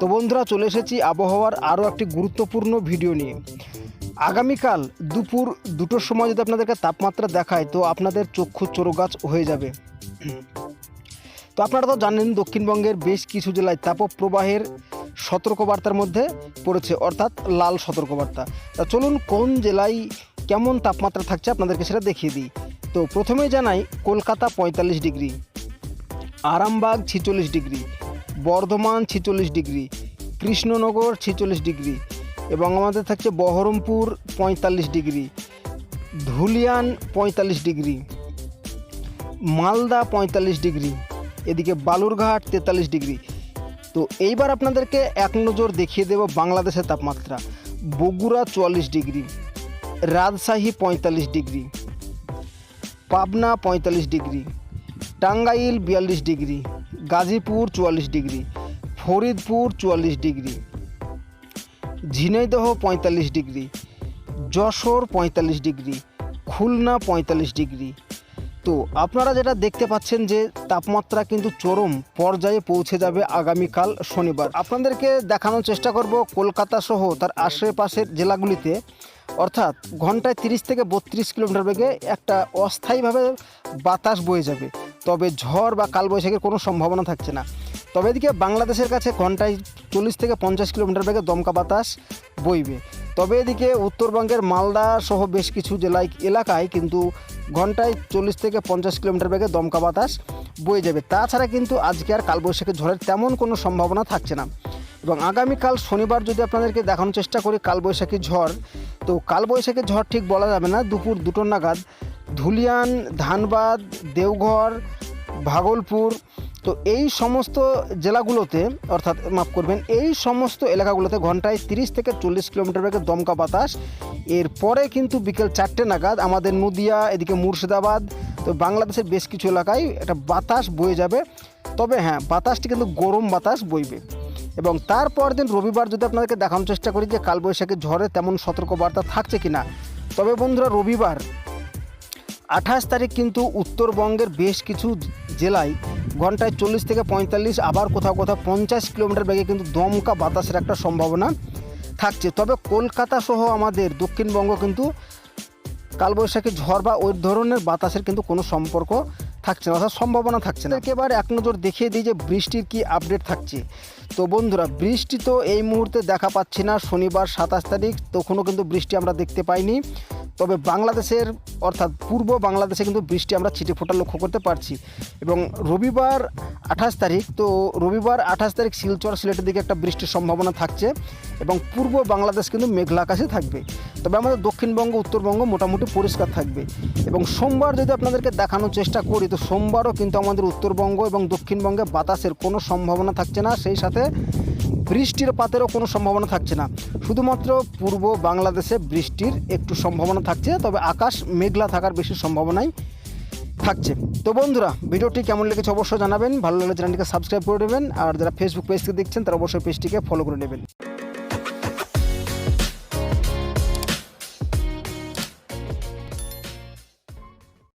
তো বন্ধুরা, চলে এসেছি আবহাওয়ার আরও একটি গুরুত্বপূর্ণ ভিডিও নিয়ে। আগামীকাল দুপুর দুটোর সময় যদি আপনাদেরকে তাপমাত্রা দেখায়, তো আপনাদের চক্ষু চোরগাছ হয়ে যাবে। তো আপনারা তো জানেন, দক্ষিণবঙ্গের বেশ কিছু জেলায় তাপপ্রবাহের সতর্কবার্তার মধ্যে পড়েছে, অর্থাৎ লাল সতর্কবার্তা। তা চলুন, কোন জেলায় কেমন তাপমাত্রা থাকছে আপনাদেরকে সেটা দেখিয়ে দিই। তো প্রথমেই জানাই, কলকাতা পঁয়তাল্লিশ ডিগ্রি, আরামবাগ ছিচল্লিশ ডিগ্রি বর্ধমান ছিচল্লিশ ডিগ্রি, কৃষ্ণনগর ছিচল্লিশ ডিগ্রি এবং আমাদের থাকছে বহরমপুর পঁয়তাল্লিশ ডিগ্রি, ধুলিয়ান পঁয়তাল্লিশ ডিগ্রি, মালদা পঁয়তাল্লিশ ডিগ্রি, এদিকে বালুরঘাট তেতাল্লিশ ডিগ্রি। তো এইবার আপনাদেরকে এক নজর দেখিয়ে দেব বাংলাদেশের তাপমাত্রা। বগুড়া চুয়াল্লিশ ডিগ্রি, রাজশাহী পঁয়তাল্লিশ ডিগ্রি, পাবনা পঁয়তাল্লিশ ডিগ্রি, টাঙ্গাইল বিয়াল্লিশ ডিগ্রি গাজীপুর চুয়াল্লিশ ডিগ্রি, ফরিদপুর চুয়াল্লিশ ডিগ্রি, ঝিনাইদহ পঁয়তাল্লিশ ডিগ্রি, যশোর পঁয়তাল্লিশ ডিগ্রি, খুলনা পঁয়তাল্লিশ ডিগ্রি। তো আপনারা যেটা দেখতে পাচ্ছেন যে তাপমাত্রা কিন্তু চরম পর্যায়ে পৌঁছে যাবে আগামীকাল শনিবার। আপনাদেরকে দেখানোর চেষ্টা করব কলকাতা সহ তার আশেপাশের জেলাগুলিতে। অর্থাৎ ঘন্টায় তিরিশ থেকে বত্রিশ কিলোমিটার বেগে একটা অস্থায়ীভাবে বাতাস বয়ে যাবে। তবে ঝড় বা কালবৈশাখীর কোনো সম্ভাবনা থাকছে না। তবে এদিকে বাংলাদেশের কাছে ঘন্টায় চল্লিশ থেকে পঞ্চাশ কিলোমিটার বেগে দমকা বাতাস বইবে। তবে এদিকে উত্তরবঙ্গের মালদা সহ বেশ কিছু জেলায় এলাকায় কিন্তু ঘন্টায় চল্লিশ থেকে পঞ্চাশ কিলোমিটার বেগে দমকা বাতাস বয়ে যাবে। তাছাড়া কিন্তু আজকে আর কালবৈশাখী ঝড়ের তেমন কোনো সম্ভাবনা থাকছে না। এবং আগামীকাল শনিবার যদি আপনাদেরকে দেখানোর চেষ্টা করি কালবৈশাখী ঝড়, তো কালবৈশাখী ঝড় ঠিক বলা যাবে না। দুপুর দুটো নাগাদ ধুলিয়ান, ধানবাদ, দেওঘর, ভাগলপুর, তো এই সমস্ত জেলাগুলোতে, অর্থাৎ মাফ করবেন, এই সমস্ত এলাকাগুলোতে ঘন্টায় তিরিশ থেকে চল্লিশ কিলোমিটার বেগে দমকা বাতাস। এরপরে কিন্তু বিকেল চারটে নাগাদ আমাদের নদিয়া, এদিকে মুর্শিদাবাদ, তো বাংলাদেশের বেশ কিছু এলাকায় একটা বাতাস বয়ে যাবে। তবে হ্যাঁ বাতাসটি কিন্তু গরম বাতাস বইবে। এবং তারপর দিন রবিবার যদি আপনাদেরকে দেখানোর চেষ্টা করি যে কালবৈশাখী ঝড়ে তেমন সতর্কবার্তা থাকছে কিনা। তবে বন্ধুরা, রবিবার আঠাশ তারিখ কিন্তু উত্তরবঙ্গের বেশ কিছু জেলায় ঘন্টায় চল্লিশ থেকে পঁয়তাল্লিশ, আবার কোথাও কোথাও পঞ্চাশ কিলোমিটার বেগে কিন্তু দমকা বাতাসের একটা সম্ভাবনা থাকছে। তবে কলকাতা সহ আমাদের দক্ষিণবঙ্গ কিন্তু কালবৈশাখী ঝড় বা ওই ধরনের বাতাসের কিন্তু কোনো সম্পর্ক থাকছে না, অর্থাৎ সম্ভাবনা থাকছে না। একেবারে এক নজর দেখিয়ে দিই যে বৃষ্টির কি আপডেট থাকছে। তো বন্ধুরা, বৃষ্টি তো এই মুহূর্তে দেখা পাচ্ছি না, শনিবার সাতাশ তারিখ, তখনও কিন্তু বৃষ্টি আমরা দেখতে পাইনি। তবে বাংলাদেশের, অর্থাৎ পূর্ব বাংলাদেশে কিন্তু বৃষ্টি আমরা ছিটে ফোটা লক্ষ্য করতে পারছি। এবং রবিবার আঠাশ তারিখ, তো রবিবার আঠাশ তারিখ শিলচর সিলেটের দিকে একটা বৃষ্টির সম্ভাবনা থাকছে এবং পূর্ব বাংলাদেশ কিন্তু মেঘলা আকাশে থাকবে। তবে আমাদের দক্ষিণবঙ্গ, উত্তরবঙ্গ মোটামুটি পরিষ্কার থাকবে। এবং সোমবার যদি আপনাদেরকে দেখানোর চেষ্টা করি, তো সোমবারও কিন্তু আমাদের উত্তরবঙ্গ এবং দক্ষিণবঙ্গে বাতাসের কোনো সম্ভাবনা থাকছে না। সেই সাথে বৃষ্টির পাতেরও কোনো সম্ভাবনা থাকছে না। শুধুমাত্র পূর্ব বাংলাদেশে বৃষ্টির একটু সম্ভাবনা থাকছে, তবে আকাশ মেঘলা থাকার বেশি সম্ভাবনাই থাকছে। তো বন্ধুরা, ভিডিওটি কেমন লেগেছে অবশ্যই জানাবেন। ভালো লাগলে চ্যানেলটিকে সাবস্ক্রাইব করে নেবেন আর যারা ফেসবুক পেজকে দেখছেন, তারা অবশ্যই পেজটিকে ফলো করে নেবেন।